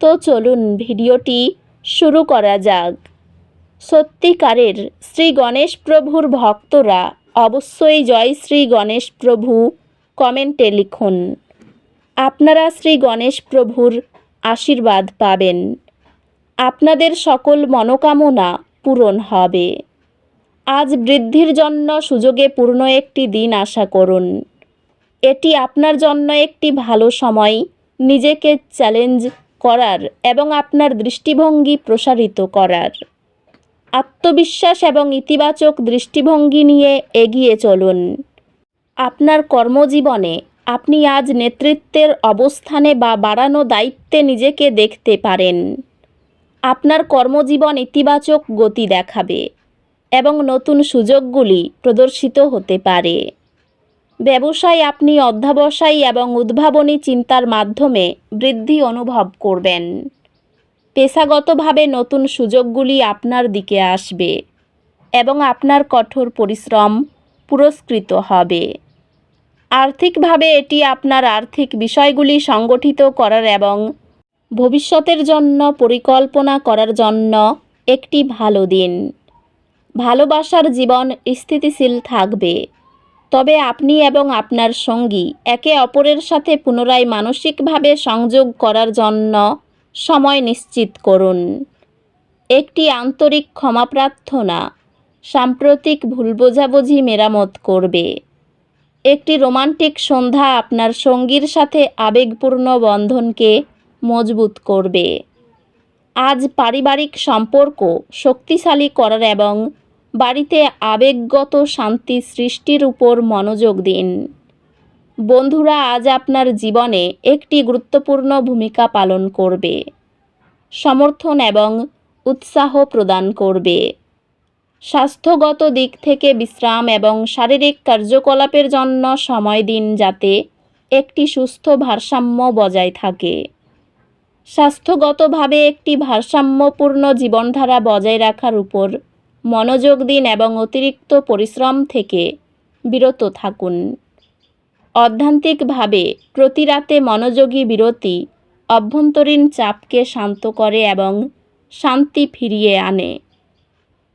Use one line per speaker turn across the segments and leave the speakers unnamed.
তো চলুন ভিডিওটি শুরু করা যাক। সত্যিকারের শ্রী গণেশ প্রভুর ভক্তরা অবশ্যই জয় শ্রী গণেশ প্রভু কমেন্টে লিখুন। আপনারা শ্রী গণেশ প্রভুর আশীর্বাদ পাবেন। আপনাদের সকল মনোকামনা পূরণ হবে। আজ বৃদ্ধির জন্য সুযোগে পূর্ণ একটি দিন আশা করুন। এটি আপনার জন্য একটি ভালো সময়। নিজেকে চ্যালেঞ্জ করার এবং আপনার দৃষ্টিভঙ্গি প্রসারিত করার। আত্মবিশ্বাস এবং ইতিবাচক দৃষ্টিভঙ্গি নিয়ে এগিয়ে চলুন। আপনার কর্মজীবনে আপনি আজ নেতৃত্বের অবস্থানে বা বাড়ানো দায়িত্বে নিজেকে দেখতে পারেন। আপনার কর্মজীবন ইতিবাচক গতি দেখাবে এবং নতুন সুযোগগুলি প্রদর্শিত হতে পারে। ব্যবসায় আপনি অধ্যাবসায়ী এবং উদ্ভাবনী চিন্তার মাধ্যমে বৃদ্ধি অনুভব করবেন। পেশাগতভাবে নতুন সুযোগগুলি আপনার দিকে আসবে এবং আপনার কঠোর পরিশ্রম পুরস্কৃত হবে। আর্থিকভাবে এটি আপনার আর্থিক বিষয়গুলি সংগঠিত করার এবং ভবিষ্যতের জন্য পরিকল্পনা করার জন্য একটি ভালো দিন। ভালোবাসার জীবন স্থিতিশীল থাকবে। তবে আপনি এবং আপনার সঙ্গী একে অপরের সাথে পুনরায় মানসিকভাবে সংযোগ করার জন্য সময় নিশ্চিত করুন। একটি আন্তরিক ক্ষমা প্রার্থনা সাম্প্রতিক ভুল বোঝাবুঝি মেরামত করবে। একটি রোমান্টিক সন্ধ্যা আপনার সঙ্গীর সাথে আবেগপূর্ণ বন্ধনকে মজবুত করবে। আজ পারিবারিক সম্পর্ক শক্তিশালী করার এবং বাড়িতে আবেগগত শান্তি সৃষ্টির উপর মনোযোগ দিন। বন্ধুরা, আজ আপনার জীবনে একটি গুরুত্বপূর্ণ ভূমিকা পালন করবে। সমর্থন এবং উৎসাহ প্রদান করবে। স্বাস্থ্যগত দিক থেকে বিশ্রাম এবং শারীরিক কার্যকলাপের জন্য সময় দিন যাতে একটি সুস্থ ভারসাম্য বজায় থাকে। স্বাস্থ্যগতভাবে একটি ভারসাম্যপূর্ণ জীবনধারা বজায় রাখার উপর মনোযোগ দিন এবং অতিরিক্ত পরিশ্রম থেকে বিরত থাকুন। অধ্যান্তিকভাবে প্রতি রাতে মনোযোগী বিরতি অভ্যন্তরীণ চাপকে শান্ত করে এবং শান্তি ফিরিয়ে আনে।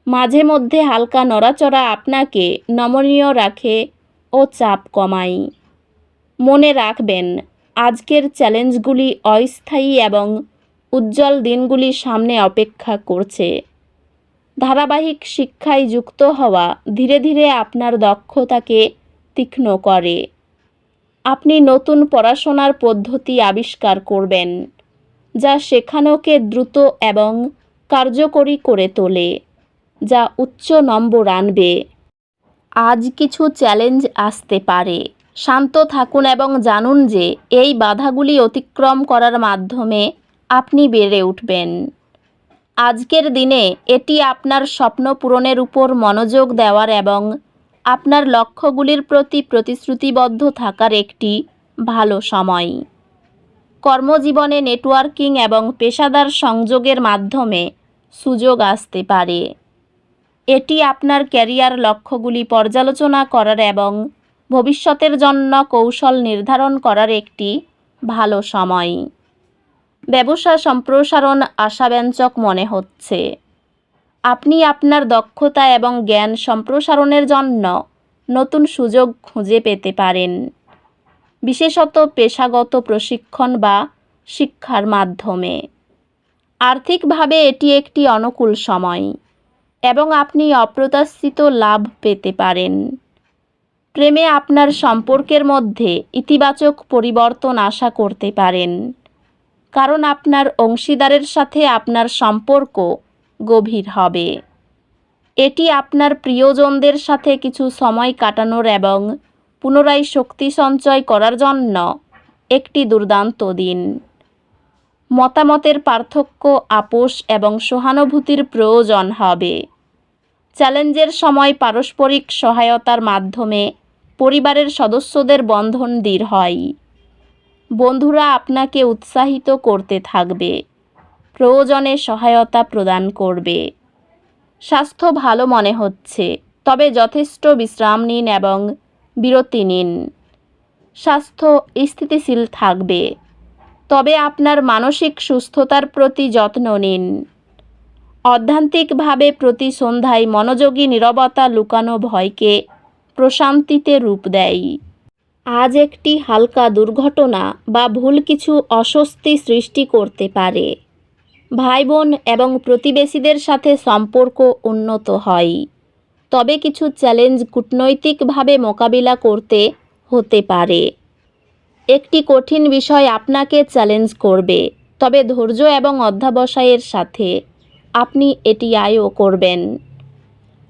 মাঝে মধ্যে হালকা নড়াচড়া আপনাকে নমনীয় রাখে ও চাপ কমায়। মনে রাখবেন, আজকের চ্যালেঞ্জগুলি অস্থায়ী এবং উজ্জ্বল দিনগুলি সামনে অপেক্ষা করছে। ধারাবাহিক শিক্ষায় যুক্ত হওয়া ধীরে ধীরে আপনার দক্ষতাকে তীক্ষ্ণ করে। আপনি নতুন পড়াশোনার পদ্ধতি আবিষ্কার করবেন, যা শেখানোকে দ্রুত এবং কার্যকরী করে তোলে, যা উচ্চ নম্বর আনবে। আজ কিছু চ্যালেঞ্জ আসতে পারে। শান্ত থাকুন এবং জানুন যে এই বাধাগুলি অতিক্রম করার মাধ্যমে আপনি বেড়ে উঠবেন। আজকের দিনে এটি আপনার স্বপ্ন পূরণের উপর মনোযোগ দেওয়ার এবং আপনার লক্ষ্যগুলির প্রতি প্রতিশ্রুতিবদ্ধ থাকার একটি ভালো সময়। কর্মজীবনে নেটওয়ার্কিং এবং পেশাদার সংযোগের মাধ্যমে সুযোগ আসতে পারে। এটি আপনার ক্যারিয়ার লক্ষ্যগুলি পর্যালোচনা করার এবং ভবিষ্যতের জন্য কৌশল নির্ধারণ করার একটি ভালো সময়। ব্যবসা সম্প্রসারণ আশাব্যঞ্জক মনে হচ্ছে। আপনি আপনার দক্ষতা এবং জ্ঞান সম্প্রসারণের জন্য নতুন সুযোগ খুঁজে পেতে পারেন। বিশেষত পেশাগত প্রশিক্ষণ বা শিক্ষার মাধ্যমে। আর্থিকভাবে এটি একটি অনুকূল সময় এবং আপনি অপ্রত্যাশিত লাভ পেতে পারেন। প্রেমে আপনার সম্পর্কের মধ্যে ইতিবাচক পরিবর্তন আশা করতে পারেন। কারণ আপনার অংশীদারের সাথে আপনার সম্পর্ক গভীর হবে। এটি আপনার প্রিয়জনদের সাথে কিছু সময় কাটানোর এবং পুনরায় শক্তি সঞ্চয় করার জন্য একটি দুর্দান্ত দিন। মতামতের পার্থক্য আপোষ এবং সহানুভূতির প্রয়োজন হবে। চ্যালেঞ্জের সময় পারস্পরিক সহায়তার মাধ্যমে পরিবারের সদস্যদের বন্ধন দৃঢ় হয়। বন্ধুরা আপনাকে উৎসাহিত করতে থাকবে। প্রয়োজনে সহায়তা প্রদান করবে। স্বাস্থ্য ভালো মনে হচ্ছে, তবে যথেষ্ট বিশ্রাম নিন এবং বিরতি নিন। স্বাস্থ্য স্থিতিশীল থাকবে, তবে আপনার মানসিক সুস্থতার প্রতি যত্ন নিন। অধ্যান্তিকভাবে প্রতি সন্ধ্যায় মনোযোগী, নীরবতা লুকানো ভয়কে প্রশান্তিতে রূপ দেয়। আজ একটি হালকা দুর্ঘটনা বা ভুল কিছু অস্বস্তি সৃষ্টি করতে পারে। ভাই বোন এবং প্রতিবেশীদের সাথে সম্পর্ক উন্নত হয়। তবে কিছু চ্যালেঞ্জ কূটনৈতিকভাবে মোকাবিলা করতে হতে পারে। একটি কঠিন বিষয় আপনাকে চ্যালেঞ্জ করবে, তবে ধৈর্য এবং অধ্যাবসায়ের সাথে আপনি এটি আয়ও করবেন।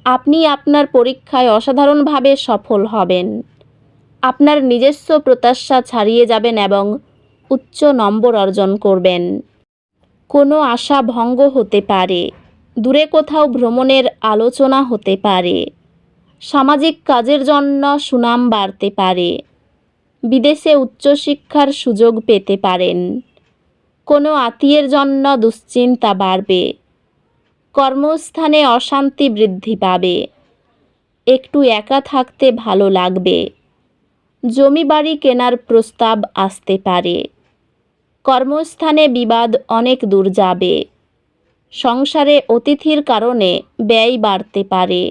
আপনি আপনার পরীক্ষায় অসাধারণভাবে সফল হবেন। আপনার নিজস্ব প্রত্যাশা ছাড়িয়ে যাবেন এবং উচ্চ নম্বর অর্জন করবেন। কোনো আশা ভঙ্গ হতে পারে। দূরে কোথাও ভ্রমণের আলোচনা হতে পারে। সামাজিক কাজের জন্য সুনাম বাড়তে পারে। বিদেশে উচ্চশিক্ষার সুযোগ পেতে পারেন। কোনো আত্মীয়ের জন্য দুশ্চিন্তা বাড়বে। কর্মস্থানে অশান্তি বৃদ্ধি পাবে। একটু একা থাকতে ভালো লাগবে। জমি বাড়ি কেনার প্রস্তাব আসতে পারে। কর্মস্থানে বিবাদ অনেক দূর যাবে। সংসারে অতিথির কারণে ব্যয় বাড়তে পারে।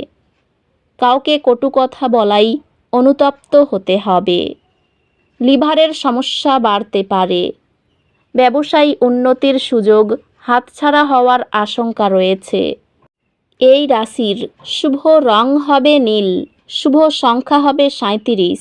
কাউকে কটু কথা বলাই অনুতপ্ত হতে হবে। লিভারের সমস্যা বাড়তে পারে। ব্যবসায়ী উন্নতির সুযোগ হাতছাড়া হওয়ার আশঙ্কা রয়েছে। এই রাশির শুভ রং হবে নীল, শুভ সংখ্যা হবে সাঁত্রিশ